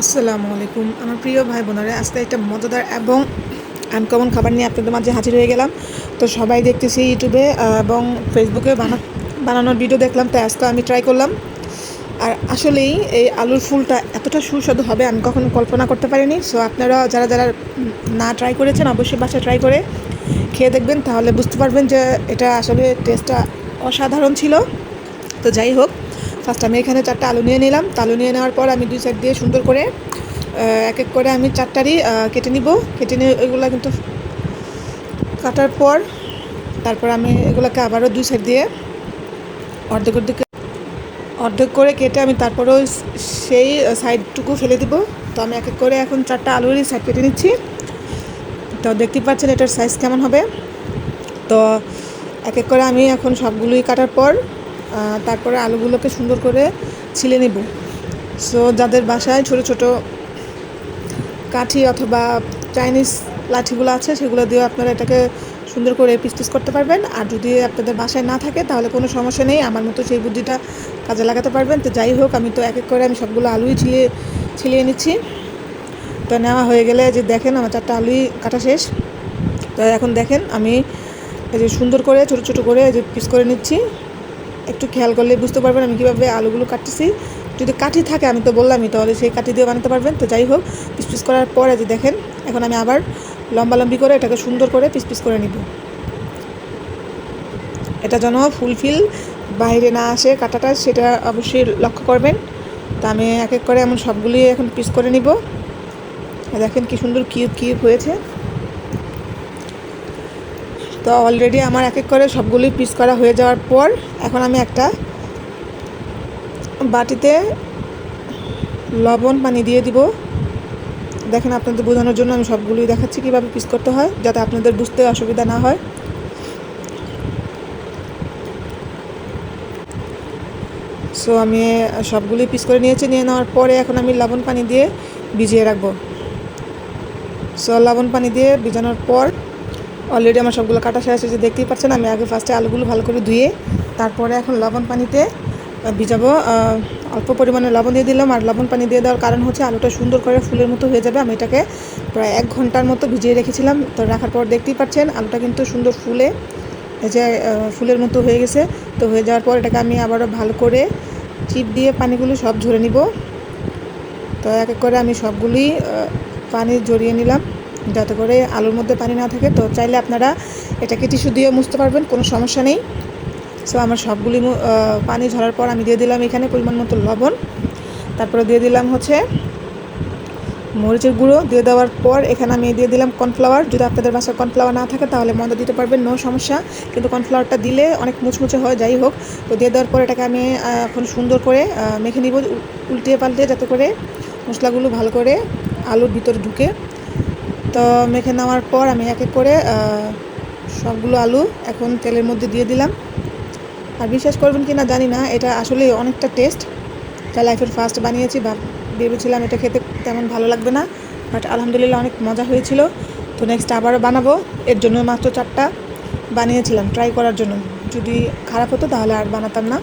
আসসালামু আলাইকুম। আমার প্রিয় ভাই বোনেরা, আজকে একটা মজাদার এবং আনকমন খাবার নিয়ে আপনাদের মাঝে হাজির হয়ে গেলাম। তো সবাই দেখতেছি ইউটিউবে এবং ফেসবুকে বানা বানানোর ভিডিও দেখলাম, তাই আজকে আমি ট্রাই করলাম। আর আসলেই এই আলুর ফুলটা এতটা সুস্বাদু হবে, আমি কখনো কল্পনা করতে পারিনি। সো আপনারা যারা যারা না ট্রাই করেছেন, অবশ্যই বাসায় ট্রাই করে খেয়ে দেখবেন, তাহলে বুঝতে পারবেন যে এটা আসলে টেস্টটা অসাধারণ ছিল। তো যাই হোক ফার্স্ট আমি এখানে চারটা আলু নিয়ে নিলাম। আলু নিয়ে নেওয়ার পর আমি দুই সাইড দিয়ে সুন্দর করে এক এক করে আমি চারটারই কেটে নিব। কেটে নিয়ে এগুলো কিন্তু কাটার পর তারপর আমি এগুলোকে আবারও দুই সাইড দিয়ে অর্ধেক অর্ধেক অর্ধেক করে কেটে আমি তারপরেও সেই সাইডটুকু ফেলে দিব। তো আমি এক এক করে এখন চারটা আলুরই সাইড কেটে নিচ্ছি। তো দেখতেই পাচ্ছেন এটার সাইজ কেমন হবে। তো এক এক করে আমি এখন সবগুলোই কাটার পর তারপরে আলুগুলোকে সুন্দর করে ছিলে নিব। সো যাদের বাসায় ছোট ছোট কাঠি অথবা চাইনিজ লাঠিগুলো আছে, সেগুলো দিয়ে আপনারা এটাকে সুন্দর করে পিস করতে পারবেন। আর যদি আপনাদের বাসায় না থাকে, তাহলে কোনো সমস্যা নেই। আমার মতো সেই বুদ্ধিটা কাজে লাগাতে পারবেন। তো যাই হোক, আমি তো এক এক করে আমি সবগুলো আলুই ছিলিয়ে ছিলিয়ে নিচ্ছি। তো নেওয়া হয়ে গেলে যে দেখেন, আমার চারটা আলুই কাটা শেষ। তো এখন দেখেন, আমি এই যে সুন্দর করে, ছোটো ছোটো করে এই যে পিস করে নিচ্ছি। একটু খেয়াল করলে বুঝতে পারবেন আমি কীভাবে আলুগুলো কাটতেছি। যদি কাঠি থাকে আমি তো বললামই, তাহলে সেই কাঠি দিয়ে বানাতে পারবেন। তো যাই হোক পিস পিস করার পরে যে দেখেন, এখন আমি আবার লম্বা লম্বি করে এটাকে সুন্দর করে পিস পিস করে নিব। এটা যেন ফুলফিল বাইরে না আসে কাটাটা, সেটা অবশ্যই লক্ষ্য করবেন। তা আমি এক এক করে এমন সবগুলি এখন পিস করে নিব। দেখেন কি সুন্দর কিউব কিউব হয়েছে। তো অলরেডি আমার এক এক করে সবগুলি পিস করা হয়ে যাওয়ার পর এখন আমি একটা বাটিতে লবণ পানি দিয়ে দিব। দেখেন আপনাদের বোঝানোর জন্য আমি সবগুলোই দেখাচ্ছি কীভাবে পিস করতে হয়, যাতে আপনাদের বুঝতে অসুবিধা না হয়। সো আমি সবগুলি পিস করে নিয়েছি, নিয়ে নেওয়ার পরে এখন আমি লবণ পানি দিয়ে ভিজিয়ে রাখব। সো লবণ পানি দিয়ে ভিজানোর পর অলরেডি আমার সবগুলো কাটা শেষ হয়েছে, দেখতেই পাচ্ছেন, আমি আগে ফার্স্টে আলুগুলো ভালো করে ধুয়ে, তারপরে এখন লবণ পানিতে ভিজাবো অল্প পরিমাণে লবণ দিয়ে দিলাম, আর লবণ পানি দিয়ে দেওয়ার কারণ হচ্ছে আলুটা সুন্দর করে ফুলের মতো হয়ে যাবে, আমি এটাকে প্রায় এক ঘণ্টার মতো ভিজিয়ে রেখেছিলাম, তো রাখার পর দেখতেই পাচ্ছেন, আলুটা কিন্তু সুন্দর ফুলে, এই যে ফুলের মতো হয়ে গেছে, তো হয়ে যাওয়ার পর এটাকে আমি আবারও ভালো করে চিপ দিয়ে পানিগুলো সব ঝরে নিব, তো এক এক করে আমি সবগুলি পানি জড়িয়ে নিলাম। যাতে করে আলুর মধ্যে পানি না থাকে। তো চাইলে আপনারা এটাকে টিস্যু দিয়ে মুছতে পারবেন, কোনো সমস্যা নেই। সো আমার সবগুলি পানি ঝরার পর আমি দিয়ে দিলাম এখানে পরিমাণ মতো লবণ। তারপরে দিয়ে দিলাম হচ্ছে মরিচের গুঁড়ো। দিয়ে দেওয়ার পর এখানে আমি দিয়ে দিলাম কর্নফ্লাওয়ার। যদি আপনাদের বাসায় কর্নফ্লাওয়ার না থাকে তাহলে ময়দা দিতে পারবেন, নো সমস্যা। কিন্তু কর্নফ্লাওয়ারটা দিলে অনেক মুচমুচে হয়, যাই হোক। তো দিয়ে দেওয়ার পর এটাকে আমি এখন সুন্দর করে মেখে নিব উল্টিয়ে পাল্টে যাতে করে মশলাগুলো ভালো করে আলুর ভিতরে ঢুকে। তো মেখে নেওয়ার পর আমি এক এক করে সবগুলো আলু এখন তেলের মধ্যে দিয়ে দিলাম। আর বিশ্বাস করবেন কি না জানি না, এটা আসলে অনেকটা টেস্ট যা লাইফের ফার্স্ট বানিয়েছি, বা ভেবেছিলাম এটা খেতে তেমন ভালো লাগবে না বাট আলহামদুলিল্লাহ অনেক মজা হয়েছিল। তো নেক্সট আবারও বানাবো, এর জন্য মাত্র চারটা বানিয়েছিলাম ট্রাই করার জন্য। যদি খারাপ হতো তাহলে আর বানাতাম না।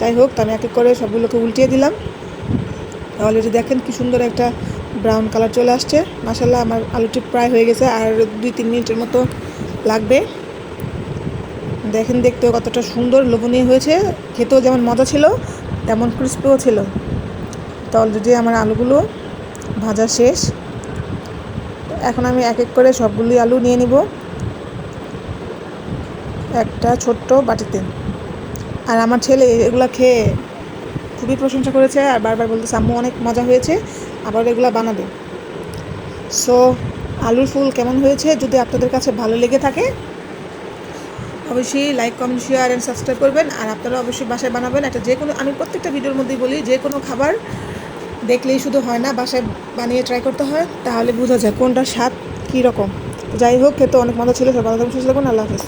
যাই হোক, তো আমি এক এক করে সবগুলোকে উল্টিয়ে দিলাম। অলরেডি দেখেন কি সুন্দর একটা ব্রাউন কালার চলে আসছে। মাসাল্লাহ আমার আলুটি প্রায় হয়ে গেছে আর দুই, তিন মিনিটের মতো লাগবে। দেখেন দেখতেও কতটা সুন্দর, লোভনীয় হয়েছে। খেতেও যেমন মজা ছিল, তেমন ক্রিস্পিও ছিল। তো অলরেডি আমার আলুগুলো ভাজা শেষ। এখন আমি এক এক করে সবগুলি আলু নিয়ে নিব। একটা ছোট্ট বাটিতে। আর আমার ছেলে এগুলো খেয়ে খুবই প্রশংসা করেছে আর বারবার বলতেছে, আম্মু, অনেক মজা হয়েছে, আবার এগুলো বানাবে। সো আলুর ফুল কেমন হয়েছে যদি আপনাদের কাছে ভালো লেগে থাকে, অবশ্যই like comment share and subscribe করবেন। আর আপনারা অবশ্যই বাসায় বানাবেন একটা যে কোনো, আমি প্রত্যেকটা ভিডিওর মধ্যেই বলি, যে কোনো খাবার দেখলেই শুধু হয় না, বাসায় বানিয়ে ট্রাই করতে হয়, তাহলে বোঝা যায় কোনটা স্বাদ কী রকম যাই হোক, খেতে অনেক মজা ছিল সব ভালো থাকুন সুস্থ থাকুন আল্লাহ হাফিজ।